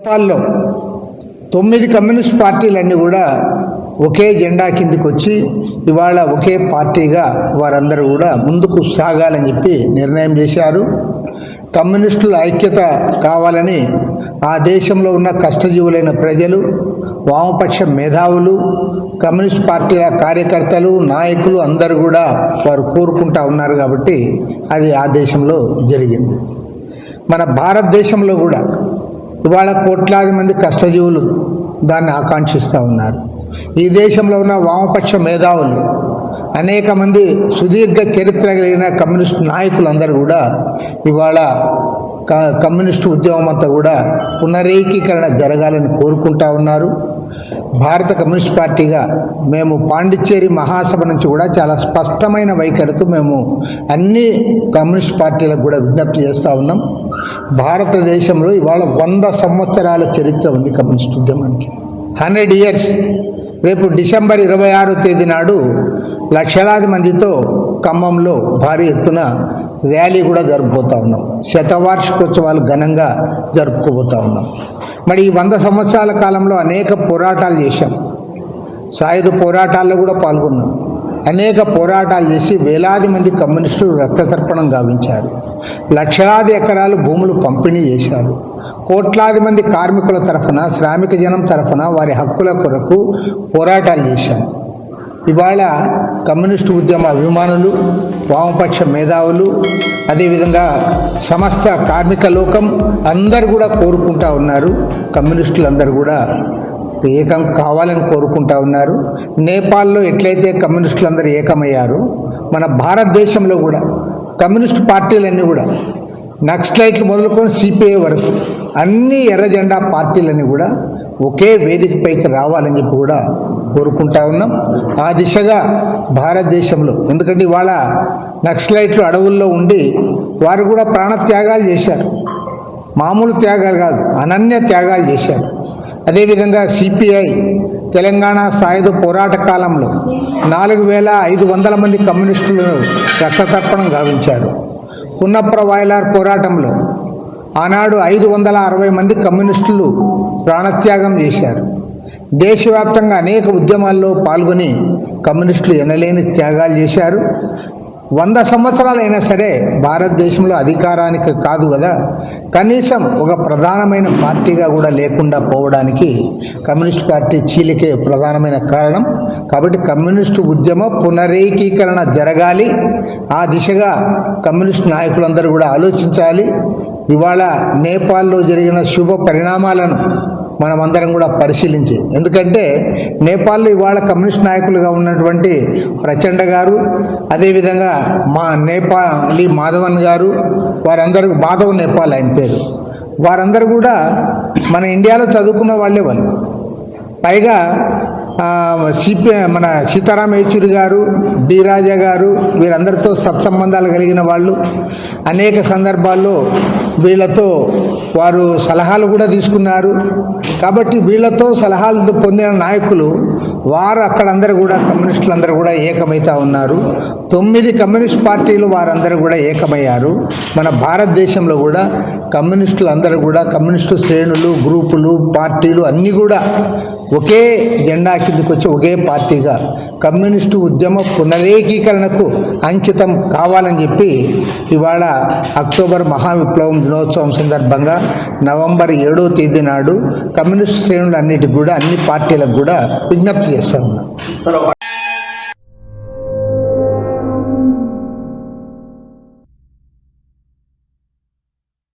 నేపాల్లో తొమ్మిది కమ్యూనిస్ట్ పార్టీలన్నీ కూడా ఒకే జెండా కిందికి వచ్చి ఇవాళ ఒకే పార్టీగా వారందరూ కూడా ముందుకు సాగాలని చెప్పి నిర్ణయం చేశారు. కమ్యూనిస్టుల ఐక్యత కావాలని ఆ దేశంలో ఉన్న కష్టజీవులైన ప్రజలు వామపక్ష మేధావులు కమ్యూనిస్ట్ పార్టీల కార్యకర్తలు నాయకులు అందరూ కూడా వారు కోరుకుంటా ఉన్నారు కాబట్టి అది ఆ దేశంలో జరిగింది. మన భారతదేశంలో కూడా ఇవాళ కోట్లాది మంది కష్టజీవులు దాన్ని ఆకాంక్షిస్తూ ఉన్నారు. ఈ దేశంలో ఉన్న వామపక్ష మేధావులు అనేక మంది సుదీర్ఘ చరిత్ర కలిగిన కమ్యూనిస్ట్ నాయకులందరూ కూడా ఇవాళ క కమ్యూనిస్టు ఉద్యమం అంతా కూడా పునరేకీకరణ జరగాలని కోరుకుంటా ఉన్నారు. భారత కమ్యూనిస్ట్ పార్టీగా మేము పాండిచ్చేరి మహాసభ నుంచి కూడా చాలా స్పష్టమైన వైఖరితో మేము అన్ని కమ్యూనిస్ట్ పార్టీలకు కూడా విజ్ఞప్తి చేస్తూ ఉన్నాం. భారతదేశంలో ఇవాళ వంద సంవత్సరాల చరిత్ర ఉంది కమ్యూనిస్ట్ ఉద్యమానికి హండ్రెడ్ ఇయర్స్. రేపు డిసెంబర్ ఇరవై ఆరో తేదీ నాడు లక్షలాది మందితో ఖమ్మంలో భారీ ఎత్తున ర్యాలీ కూడా జరుపుకోతా ఉన్నాం. శతవార్షికోత్సవాలు ఘనంగా జరుపుకోబోతా ఉన్నాం. మరి ఈ వంద సంవత్సరాల కాలంలో అనేక పోరాటాలు చేశాం. సాయుధ పోరాటాల్లో కూడా పాల్గొన్నాం. అనేక పోరాటాలు చేసి వేలాది మంది కమ్యూనిస్టులు రక్తతర్పణం గావించారు. లక్షలాది ఎకరాలు భూములు పంపిణీ చేశారు. కోట్లాది మంది కార్మికుల తరఫున శ్రామిక జనం తరఫున వారి హక్కుల కొరకు పోరాటాలు చేశారు. ఇవాళ కమ్యూనిస్టు ఉద్యమ అభిమానులు వామపక్ష మేధావులు అదేవిధంగా సమస్త కార్మిక లోకం అందరు కూడా కోరుకుంటా ఉన్నారు. కమ్యూనిస్టులు అందరూ కూడా ఏకం కావాలని కోరుకుంటా ఉన్నారు. నేపాల్లో ఎట్లయితే కమ్యూనిస్టులు అందరూ ఏకమయ్యారు మన భారతదేశంలో కూడా కమ్యూనిస్ట్ పార్టీలన్నీ కూడా నక్సలైట్లు మొదలుకొని సిపిఐ వరకు అన్ని ఎర్రజెండా పార్టీలన్నీ కూడా ఒకే వేదికపైకి రావాలని చెప్పి కూడా కోరుకుంటా ఉన్నాం. ఆ దిశగా భారతదేశంలో ఎందుకంటే ఇవాళ నక్సలైట్లు అడవుల్లో ఉండి వారు కూడా ప్రాణత్యాగాలు చేశారు. మామూలు త్యాగాలు కాదు అనన్య త్యాగాలు చేశారు. అదేవిధంగా సిపిఐ తెలంగాణ సాయుధ పోరాట కాలంలో నాలుగు వేల ఐదు వందల మంది కమ్యూనిస్టులను రక్తతర్పణం గావించారు. పున్నప్ర వాయలార్ పోరాటంలో ఆనాడు ఐదు వందల అరవై మంది కమ్యూనిస్టులు ప్రాణత్యాగం చేశారు. దేశవ్యాప్తంగా అనేక ఉద్యమాల్లో పాల్గొని కమ్యూనిస్టులు ఎనలేని త్యాగాలు చేశారు. వంద సంవత్సరాలైనా సరే భారతదేశంలో అధికారానికి కాదు కదా. కనీసం ఒక ప్రధానమైన పార్టీగా కూడా లేకుండా పోవడానికి కమ్యూనిస్ట్ పార్టీ చీలికే ప్రధానమైన కారణం. కాబట్టి కమ్యూనిస్టు ఉద్యమ పునరేకీకరణ జరగాలి. ఆ దిశగా కమ్యూనిస్ట్ నాయకులందరూ కూడా ఆలోచించాలి. ఇవాళ నేపాల్లో జరిగిన శుభ పరిణామాలను మనమందరం కూడా పరిశీలించి. ఎందుకంటే నేపాల్లో ఇవాళ కమ్యూనిస్ట్ నాయకులుగా ఉన్నటువంటి ప్రచండ గారు అదేవిధంగా మా నేపాలి మాధవన్ గారు వారందరూ మాధవ్ నేపాల్ ఆయన పేరు. వారందరూ కూడా మన ఇండియాలో చదువుకున్న వాళ్ళే వాళ్ళు. పైగా సిపి మన సీతారాం యేచూరి గారు డి రాజా గారు వీరందరితో సత్సంబంధాలు కలిగిన వాళ్ళు. అనేక సందర్భాల్లో వీళ్ళతో వారు సలహాలు కూడా తీసుకున్నారు. కాబట్టి వీళ్ళతో సలహాలు పొందిన నాయకులు వారు అక్కడందరూ కూడా కమ్యూనిస్టులు అందరూ కూడా ఏకమవుతా ఉన్నారు. తొమ్మిది కమ్యూనిస్ట్ పార్టీలు వారందరూ కూడా ఏకమయ్యారు. మన భారతదేశంలో కూడా కమ్యూనిస్టులు అందరూ కూడా కమ్యూనిస్టు శ్రేణులు గ్రూపులు పార్టీలు అన్నీ కూడా ఒకే జెండా కిందకు వచ్చి ఒకే పార్టీగా కమ్యూనిస్టు ఉద్యమ పునరేకీకరణకు అంకితం కావాలని చెప్పి ఇవాళ అక్టోబర్ మహావిప్లవం దినోత్సవం సందర్భంగా నవంబర్ ఏడో తేదీ నాడు కమ్యూనిస్ట్ శ్రేణులన్నిటికి కూడా అన్ని పార్టీలకు కూడా విజ్ఞప్తి చేస్తా ఉన్నాం.